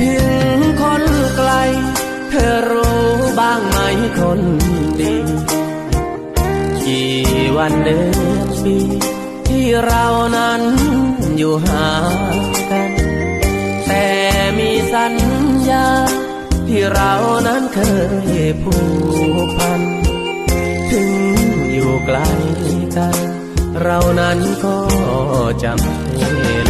พียงคนไกล เธอรู้บ้างไหมคนดีกี่วันเดือนปีที่เรานั้นอยู่หากัน แต่มีสัญญา ที่เรานั้นเคยผูกพัน ถึงอยู่ไกลกัน เรานั้นก็จำเป็น